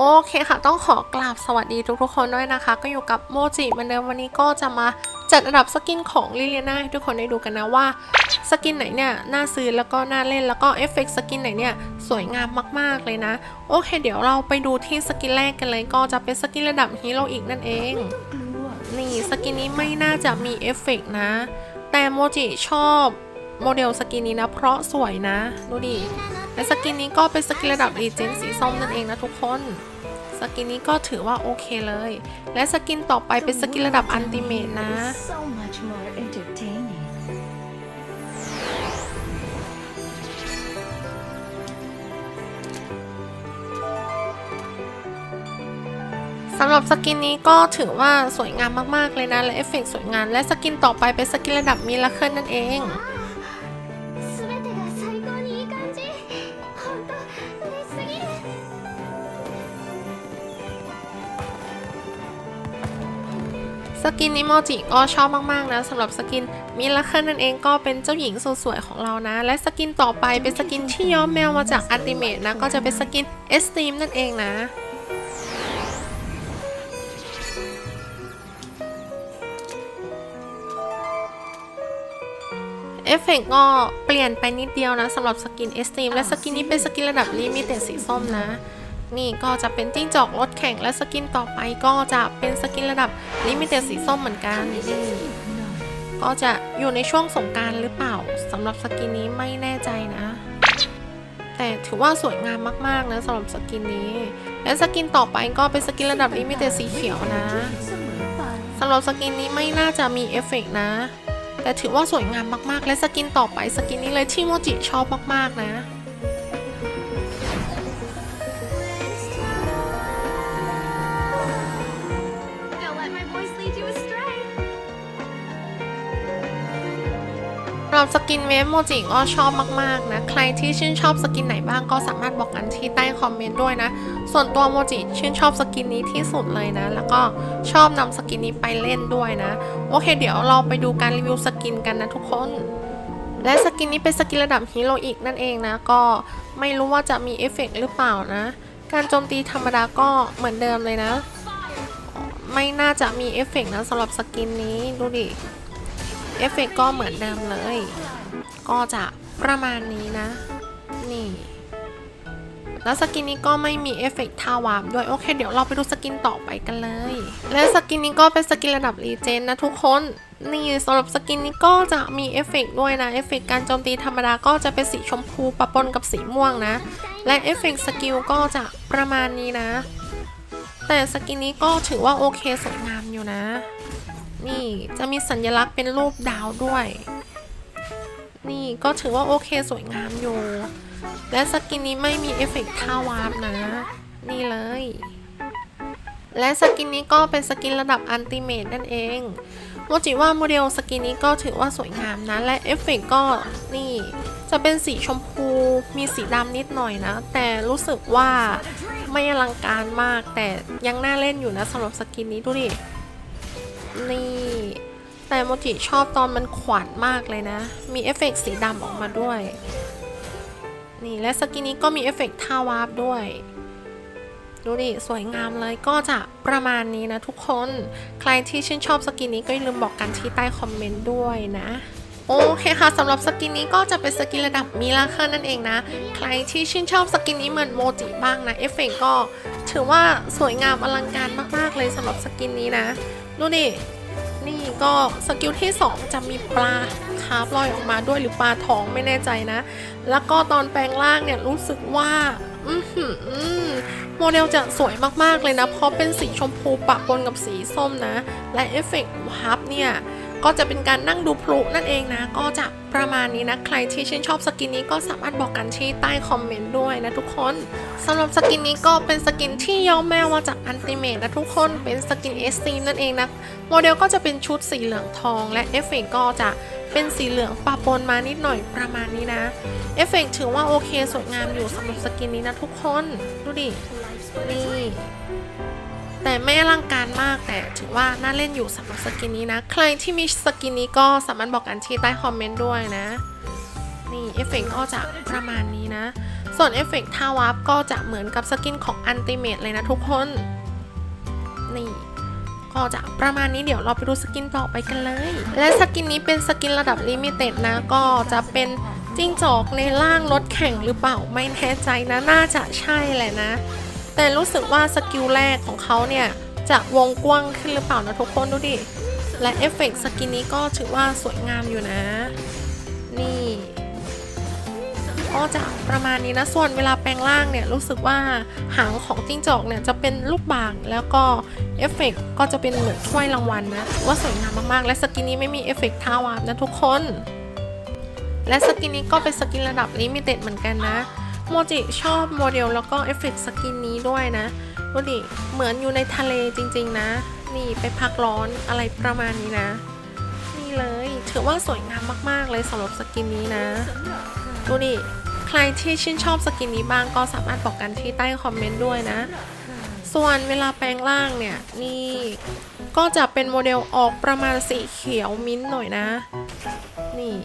โอเคค่ะ ต้องขอกราบสวัสดีทุกๆคนด้วยนะคะ ก็อยู่กับโมจิเหมือนเดิมวันนี้ก็จะมาจัดอันดับสกินของลิเลียนาให้ทุกคนได้ดูกันนะว่าสกินไหนเนี่ยน่าซื้อแล้วก็น่าเล่นแล้วก็เอฟเฟกต์สกินไหนเนี่ยสวยงามมากๆเลยนะ โอเค เดี๋ยวเราไปดูที่สกินแรกกันเลยก็จะเป็นสกินระดับฮีโร่อีกนั่นเอง นี่สกินนี้ไม่น่าจะมีเอฟเฟกต์นะ แต่โมจิชอบ โมเดลสกินนี้นะ เพราะสวยนะ ดูดิและสกินนี้ก็เป็นสกินระดับรีเจนสีส้มนั่นเองนะทุกคน สกินนี้ก็ถือว่าโอเคเลย และสกินต่อไปเป็นสกินระดับอันติเมตนะสำหรับสกินนี้ก็ถือว่าสวยงามมาก ๆ เลยนะ และเอฟเฟกต์สวยงามและสกินต่อไปเป็นสกินระดับมิราเคิลนั่นเอง กินนิโมจิก็ชอบมากๆนะสำหรับสกินมิราเคิลนั่นเองก็เป็นเจ้าหญิงสวยๆของเรานะ และสกินต่อไปเป็นสกินที่ย้อมแมวมาจากอัลติเมตนะก็จะเป็นสกินเอสตีมนั่นเองนะเอฟเฟกต์ก็เปลี่ยนไปนิดเดียวนะสำหรับสกินเอสตีมและสกินนี้เป็นสกินระดับลิมิเต็ดสีส้มนะ นี่ก็จะเป็นจิ้งจอกรถแข่งและสกินต่อไปก็จะเป็นสกินระดับลิมิเต็ดสีส้มเหมือนกันนี่ก็จะอยู่ในช่วงสงกรารหรือเปล่าสำหรับสกินนี้ไม่แน่ใจนะ แต่ถือว่าสวยงามมากๆนะสำหรับสกินนี้ และสกินต่อไปก็เป็นสกินระดับลิมิเต็ดสีเขียวนะเสมอไปสำหรับสกินนี้ไม่น่าจะมีเอฟเฟกต์นะ แต่ถือว่าสวยงามมากๆ และสกินต่อไปสกินนี้เลยที่โมจิชอบมากๆนะำหรับสกินเวฟโมจิก็ชอบมากๆนะ ใครที่ชื่นชอบสกินไหนบ้างก็สามารถบอกกันที่ใต้คอมเมนต์ด้วยนะ ส่วนตัวโมจิชื่นชอบสกินนี้ที่สุดเลยนะ แล้วก็ชอบนำสกินนี้ไปเล่นด้วยนะ โอเค เดี๋ยวเราไปดูการรีวิวสกินกันนะทุกคนและสกินนี้เป็นสกินระดับฮีโร่อีกนั่นเองนะ ก็ไม่รู้ว่าจะมีเอฟเฟกต์หรือเปล่านะ การโจมตีธรรมดาก็เหมือนเดิมเลยนะ ไม่น่าจะมีเอฟเฟกต์นะสำหรับสกินนี้ดูดิ เอฟเฟกต์ก็เหมือนเดิมเลย ก็จะประมาณนี้นะ นี่ แล้วสกินนี้ก็ไม่มีเอฟเฟกต์ทาวาร์ปด้วย โอเค เดี๋ยวเราไปดูสกินต่อไปกันเลย และสกินนี้ก็เป็นสกินระดับรีเจนนะทุกคน นี่สำหรับสกินนี้ก็จะมีเอฟเฟกต์ด้วยนะ เอฟเฟกต์การโจมตีธรรมดาก็จะเป็นสีชมพูปะปนกับสีม่วงนะ และเอฟเฟกต์สกิลก็จะประมาณนี้นะ แต่สกินนี้ก็ถือว่าโอเคสวยงามอยู่นะ นี่จะมีสัญลักษณ์เป็นรูปดาวด้วย นี่ก็ถือว่าโอเคสวยงามอยู่ และสกินนี้ไม่มีเอฟเฟกต์ท่าวาร์ปนะ นี่เลย และสกินนี้ก็เป็นสกินระดับอันติเมตนั่นเองโมจิว่าโมเดลสกินนี้ก็ถือว่าสวยงามนะ และเอฟเฟกต์ก็นี่จะเป็นสีชมพูมีสีดำนิดหน่อยนะ แต่รู้สึกว่าไม่อลังการมากแต่ยังน่าเล่นอยู่นะสำหรับสกินนี้ดูดิ แต่โมจิชอบตอนมันขวัญมากเลยนะ มีเอฟเฟกต์สีดำออกมาด้วย นี่และสกินนี้ก็มีเอฟเฟกต์ท่าวาร์ปด้วย ดูดิ สวยงามเลยก็จะประมาณนี้นะทุกคน ใครที่ชื่นชอบสกินนี้ก็อย่าลืมบอกกันที่ใต้คอมเมนต์ด้วยนะโอเคค่ะสำหรับสกินนี้ก็จะเป็นสกินระดับมิราเคิลนั่นเองนะ ใครที่ชื่นชอบสกินนี้เหมือนโมจิบ้างนะเอฟเฟกต์ก็ถือว่าสวยงามอลังการมากๆเลยสำหรับสกินนี้นะ ดูดิ นี่ก็สกิลที่ 2 จะมีปลาคาร์ฟลอยออกมาด้วยหรือปลาทองไม่แน่ใจนะ แล้วก็ตอนแปลงร่างเนี่ยรู้สึกว่าโมเดลจะสวยมากๆเลยนะ เพราะเป็นสีชมพูปะปนกับสีส้มนะ และเอฟเฟกต์วาร์ปเนี่ย ก็จะเป็นการนั่งดูพลุนั่นเองนะ ก็จะประมาณนี้นะ ใครที่ชื่นชอบสกินนี้ก็สามารถบอกกันที่ใต้คอมเมนต์ด้วยนะทุกคนสำหรับสกินนี้ก็เป็นสกินที่ย้อมแมวมาจากอันติเมตนะทุกคนเป็นสกินเอสซีนั่นเองนะ โมเดลก็จะเป็นชุดสีเหลืองทองและเอฟเฟกต์ก็จะเป็นสีเหลืองปะปนมานิดหน่อยประมาณนี้นะเอฟเฟกต์ถือว่าโอเคสวยงามอยู่สำหรับสกินนี้นะทุกคน ดูดินี่แต่ไม่อลังการ มาก แต่ถือว่าน่าเล่นอยู่สำหรับสกินนี้นะ ใครที่มีสกินนี้ก็สามารถบอกกันที่ใต้คอมเมนต์ด้วยนะ นี่เอฟเฟกต์ก็จะประมาณนี้นะ ส่วนเอฟเฟกต์ท่าวาร์ปก็จะเหมือนกับสกินของอันติเมตเลยนะทุกคน นี่ก็จะประมาณนี้เดี๋ยวเราไปดูสกินต่อไปกันเลย และสกินนี้เป็นสกินระดับลิมิเต็ดนะ ก็จะเป็นจิ้งจอกในร่างรถแข่งหรือเปล่าไม่แน่ใจนะ น่าจะใช่แหละนะ แต่รู้สึกว่าสกิลแรกของเขาเนี่ย จะวงกว้างขึ้นหรือเปล่านะทุกคนดูดิ และเอฟเฟกต์สกินนี้ก็ถือว่าสวยงามอยู่นะ นี่ ก็จะประมาณนี้นะ ส่วนเวลาแปลงร่างเนี่ย รู้สึกว่าหางของจิ้งจอกเนี่ย จะเป็นลูกบางแล้วก็เอฟเฟกต์ก็จะเป็นเหมือนถ้วยรางวัลนะว่าสวยงามมากๆ และสกินนี้ไม่มีเอฟเฟกต์ทาวาร์ปนะทุกคน และสกินนี้ก็เป็นสกินระดับลิมิเต็ดเหมือนกันนะโมจิชอบโมเดลแล้วก็เอฟเฟกต์สกินนี้ด้วยนะ ดูดิเหมือนอยู่ในทะเลจริง ๆ นะ นี่ไปพักร้อนอะไรประมาณนี้นะ นี่เลยถือว่าสวยงามมากๆเลยสำหรับสกินนี้นะ ดูดิใครที่ชื่นชอบสกินนี้บ้างก็สามารถบอกกันที่ใต้คอมเมนต์ด้วยนะ ส่วนเวลาแปลงร่างเนี่ย นี่ก็จะเป็นโมเดลออกประมาณสีเขียวมิ้นท์หน่อยนะ นี่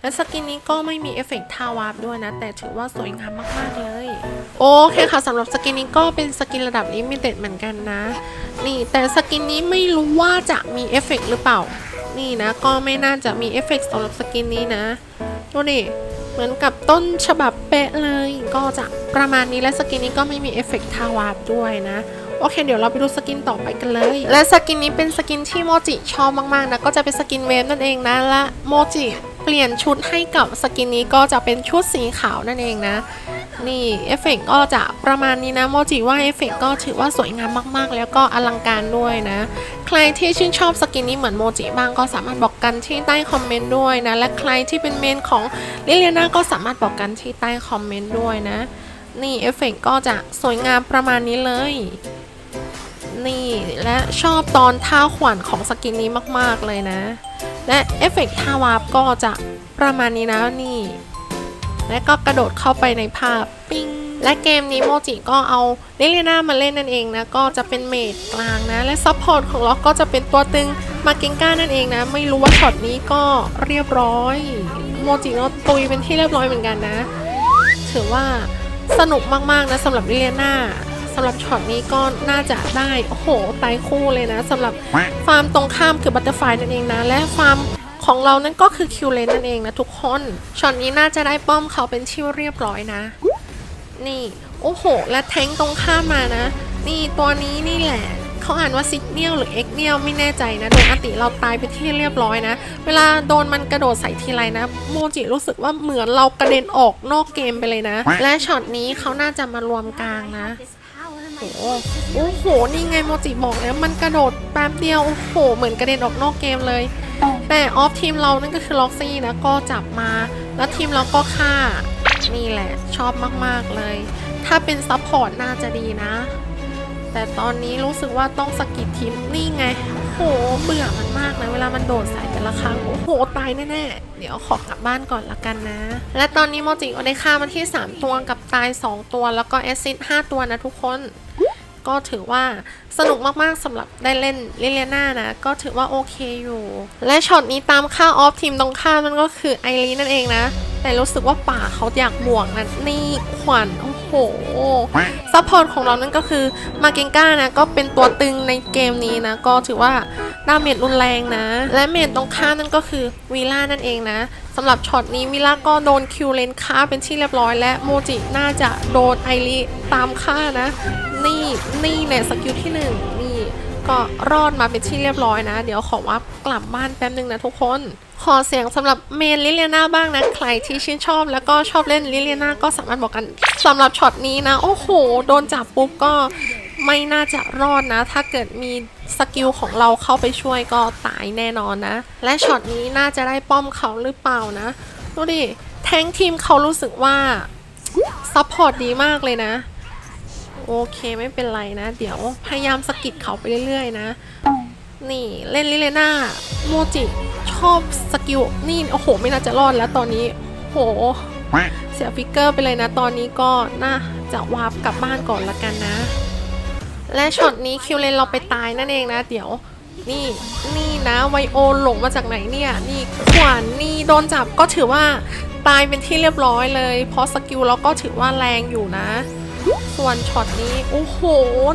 และสกินนี้ก็ไม่มีเอฟเฟกต์ทาวาร์ปด้วยนะ แต่ถือว่าสวยงามมากๆเลย โอเคค่ะสำหรับสกินนี้ก็เป็นสกินระดับลิมิเต็ดเหมือนกันนะ นี่แต่สกินนี้ไม่รู้ว่าจะมีเอฟเฟกต์หรือเปล่า นี่นะ ก็ไม่น่าจะมีเอฟเฟกต์สำหรับสกินนี้นะดูดิเหมือนกับต้นฉบับเป๊ะเลย ก็จะประมาณนี้และสกินนี้ก็ไม่มีเอฟเฟกต์ทาวาร์ปด้วยนะ โอเค เดี๋ยวเราไปดูสกินต่อไปกันเลย และสกินนี้เป็นสกินที่โมจิชอบมากๆนะก็จะเป็นสกินเวฟนั่นเองนะและโมจิเปลี่ยนชุดให้กับสกินนี้ก็จะเป็นชุดสีขาวนั่นเองนะนี่เอฟเฟกต์ก็จะประมาณนี้นะโมจิว่าเอฟเฟกต์ก็ถือว่าสวยงามมากๆ แล้วก็อลังการด้วยนะ ใครที่ชื่นชอบสกินนี้เหมือนโมจิบ้างก็สามารถบอกกันที่ใต้คอมเมนต์ด้วยนะ และใครที่เป็นเมนของลิเลียนาก็สามารถบอกกันที่ใต้คอมเมนต์ด้วยนะ นี่เอฟเฟกต์ก็จะสวยงามประมาณนี้เลย นี่ และชอบตอนท่าขวัญของสกินนี้มากๆเลยนะ และเอฟเฟกต์ท่าวาร์ปก็จะประมาณนี้นะนี่ และก็กระโดดเข้าไปในภาพปิ้งและเกมนี้โมจิก็เอาลิเลียนามาเล่นนั่นเองนะ ก็จะเป็นเมดกลางนะ และซัพพอร์ตของเราก็จะเป็นตัวตึงมาเกงก้านั่นเองนะ ไม่รู้ว่าช็อตนี้ก็เรียบร้อย โมจิก็ตุยเป็นที่เรียบร้อยเหมือนกันนะ ถือว่าสนุกมากๆนะสำหรับลิเลียนาำหรับช็อตนี้ก็น่าจะได้ โอ้โหตายคู่เลยนะสำหรับฟาร์มตรงข้ามคือบัตเตอร์ไฟนั่นเองนะ และฟาร์มของเรานั่นก็คือคิวเลนนั่นเองนะทุกคนช็อตนี้น่าจะได้ป้อมเขาเป็นที่เรียบร้อยนะ นี่ โอ้โห และแทงตรงข้ามมานะ นี่ตัวนี้นี่แหละเขาอ่านว่าซิกเนียลหรือเอ็กเนียลไม่แน่ใจนะโดนอติเราตายไปที่เรียบร้อยนะ เวลาโดนมันกระโดดใส่ทีไรนะ โมจิรู้สึกว่าเหมือนเรากระเด็นออกนอกเกมไปเลยนะ และช็อตนี้เขาน่าจะมารวมกลางนะ โอ้โหโอ้โห นี่ไงโมจิบอกแล้วมันกระโดดแป๊บเดียว โอ้โห เหมือนกระเด็นออกนอกเกมเลย แต่ออฟทีมเรานั่นก็คือล็อกซี่นะ ก็จับมา แล้วทีมเราก็ฆ่า นี่แหละ ชอบมากๆเลย ถ้าเป็นซัพพอร์ตน่าจะดีนะ แต่ตอนนี้รู้สึกว่าต้องสกิดทีม นี่ไงโอ้โหเบื่อมันมากนะ เวลามันโดดใส่แต่ละครั้ง โอ้โห ตายแน่ๆ เดี๋ยวขอกลับบ้านก่อนละกันนะ และตอนนี้โมจิก็ได้ฆ่ามาที่ 3 ตัวกับตาย 2 ตัว แล้วก็แอซซิด5ตัวนะทุกคน ก็ถือว่าสนุกมากๆสำหรับได้เล่นลิเลียนานะ ก็ถือว่าโอเคอยู่ และช็อตนี้ตามค่าออฟทีมตรงข้ามนั่นก็คือไอรีนั่นเองนะ แต่รู้สึกว่าป่าเขาอยากบวกนะนี่ขวัญโอ้โหซัพพอร์ตของเรานั่นก็คือมาเกงก้านะ ก็เป็นตัวตึงในเกมนี้นะ ก็ถือว่าดาเมจรุนแรงนะ และเมจตรงข้ามนั่นก็คือวีล่านั่นเองนะสำหรับช็อตนี้วีล่าก็โดนคิวเลนฆ่าเป็นที่เรียบร้อยและโมจิน่าจะโดนไอรีตามฆ่านะ นี่นี่เนี่ยสกิลที่หนึ่งนี่ก็รอดมาเป็นที่เรียบร้อยนะ เดี๋ยวขอว่ากลับบ้านแป๊บนึงนะทุกคน ขอเสียงสำหรับเมนลิเลียนาบ้างนะ ใครที่ชื่นชอบแล้วก็ชอบเล่นลิเลียนาก็สามารถบอกกันสำหรับช็อตนี้นะ โอ้โห โดนจับปุ๊บก็ไม่น่าจะรอดนะ ถ้าเกิดมีสกิลของเราเข้าไปช่วยก็ตายแน่นอนนะ และช็อตนี้น่าจะได้ป้อมเขาหรือเปล่านะ ดูดิ แทงทีมเขารู้สึกว่าซัพพอร์ตดีมากเลยนะ โอเคไม่เป็นไรนะ เดี๋ยวพยายามสกิดเขาไปเรื่อยๆนะ นี่เล่นลิเลน่าโมจิชอบสกิลนี่โอ้โห ไม่น่าจะรอดแล้วตอนนี้โหเสียฟิกเกอร์ไปเลยนะ ตอนนี้ก็น่าจะวาร์ปกลับบ้านก่อนละกันนะ และช็อตนี้คิวเลนเราไปตายนั่นเองนะ เดี๋ยวนี่นี่นะไวโอหลงมาจากไหนเนี่ย นี่ขวานนี่โดนจับก็ถือว่าตายเป็นที่เรียบร้อยเลย เพราะสกิลเราก็ถือว่าแรงอยู่นะ ส่วนช็อตนี้ โอ้โห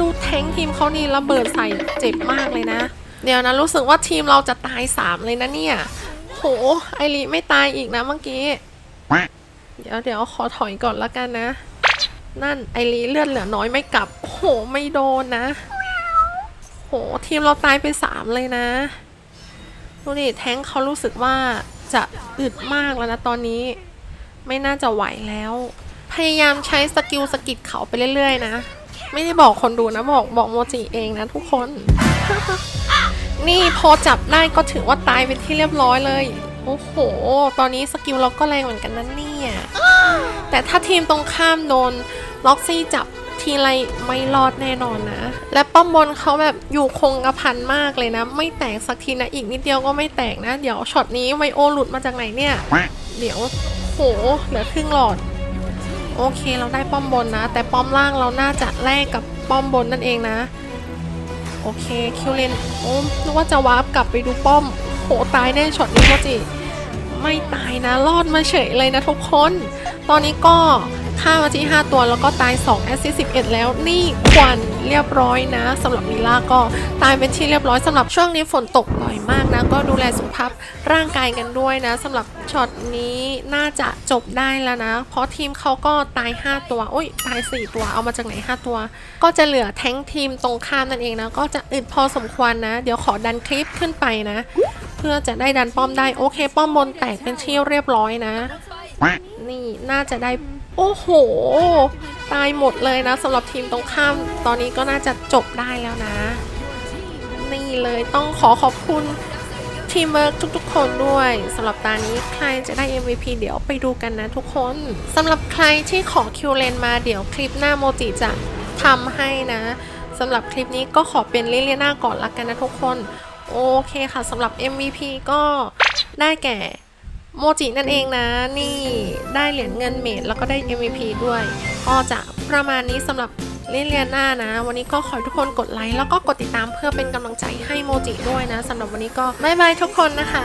ดูแทงทีมเขานี่ระเบิดใส่เจ็บมากเลยนะ เดี๋ยวนะรู้สึกว่าทีมเราจะตาย 3 เลยนะเนี่ย โห ไอรีไม่ตายอีกนะเมื่อกี้ เดี๋ยวเดี๋ยวขอถอยก่อนละกันนะ นั่นไอรีเลือดเหลือน้อยไม่กลับ โหไม่โดนนะ โหทีมเราตายไป 3 เลยนะดูดิแทงเขารู้สึกว่าจะอึดมากแล้วนะตอนนี้ ไม่น่าจะไหวแล้ว พยายามใช้สกิลสกิดเขาไปเรื่อยๆนะ ไม่ได้บอกคนดูนะบอกบอกโมจิเองนะทุกคน นี่พอจับได้ก็ถือว่าตายเป็นที่เรียบร้อยเลย โอ้โห ตอนนี้สกิลเราก็แรงเหมือนกันนะเนี่ยแต่ถ้าทีมตรงข้ามโดนล็อกซี่จับทีไรไม่รอดแน่นอนนะ และป้อมบนเขาแบบอยู่คงกระพันมากเลยนะ ไม่แตกสักทีนะ อีกนิดเดียวก็ไม่แตกนะ เดี๋ยวช็อตนี้ไวโอหลุดมาจากไหนเนี่ย เดี๋ยวโหเหลือครึ่งหลอด โอเคเราได้ป้อมบนนะ แต่ป้อมล่างเราน่าจะแลกกับป้อมบนนั่นเองนะ โอเคคิวเลนโอ้นึกว่าจะวาร์ปกลับไปดูป้อมโหตายแน่ช็อตนี้โมจิ ไม่ตายนะรอดมาเฉยเลยนะทุกคน ตอนนี้ก็ฆ่ามาที่ 5 ตัวแล้วก็ตาย2แอสซิส11 แล้วนี่ควันเรียบร้อยนะสำหรับมิล่าก็ตายเป็นที่เรียบร้อยสำหรับช่วงนี้ฝนตกบ่อยมากนะ ก็ดูแลสุขภาพร่างกายกันด้วยนะสำหรับช็อตนี้น่าจะจบได้แล้วนะ เพราะทีมเขาก็ตาย 5 ตัวโอ้ยตาย 4 ตัวเอามาจากไหน 5 ตัว ก็จะเหลือแท้งทีมตรงข้ามนั่นเองนะ ก็จะอึดพอสมควรนะ เดี๋ยวขอดันคลิปขึ้นไปนะ พื่อจะได้ดันป้อมได้โอเค ป้อมบนแตกเป็นที่เรียบร้อยนะ นี่น่าจะได้โอ้โห ตายหมดเลยนะสำหรับทีมตรงข้ามตอนนี้ก็น่าจะจบได้แล้วนะ นี่เลยต้องขอขอบคุณทีมเวิร์กทุกๆ คนด้วยสำหรับตานี้ใครจะได้ MVP เดี๋ยวไปดูกันนะทุกคนสำหรับใครที่ขอคิวเลนมาเดี๋ยวคลิปหน้าโมจิจะทำให้นะสำหรับคลิปนี้ก็ขอเป็นลิเลียนาก่อนละกันนะทุกคน โอเคค่ะสำหรับ MVP ก็ได้แก่โมจินั่นเองนะ นี่ได้เหรียญเงินเมดแล้วก็ได้ MVP ด้วย ก็จะประมาณนี้สำหรับเล่นเรียนหน้านะ วันนี้ก็ขอให้ทุกคนกดไลค์แล้วก็กดติดตามเพื่อเป็นกำลังใจให้โมจิด้วยนะสำหรับวันนี้ก็บายบายทุกคนนะคะ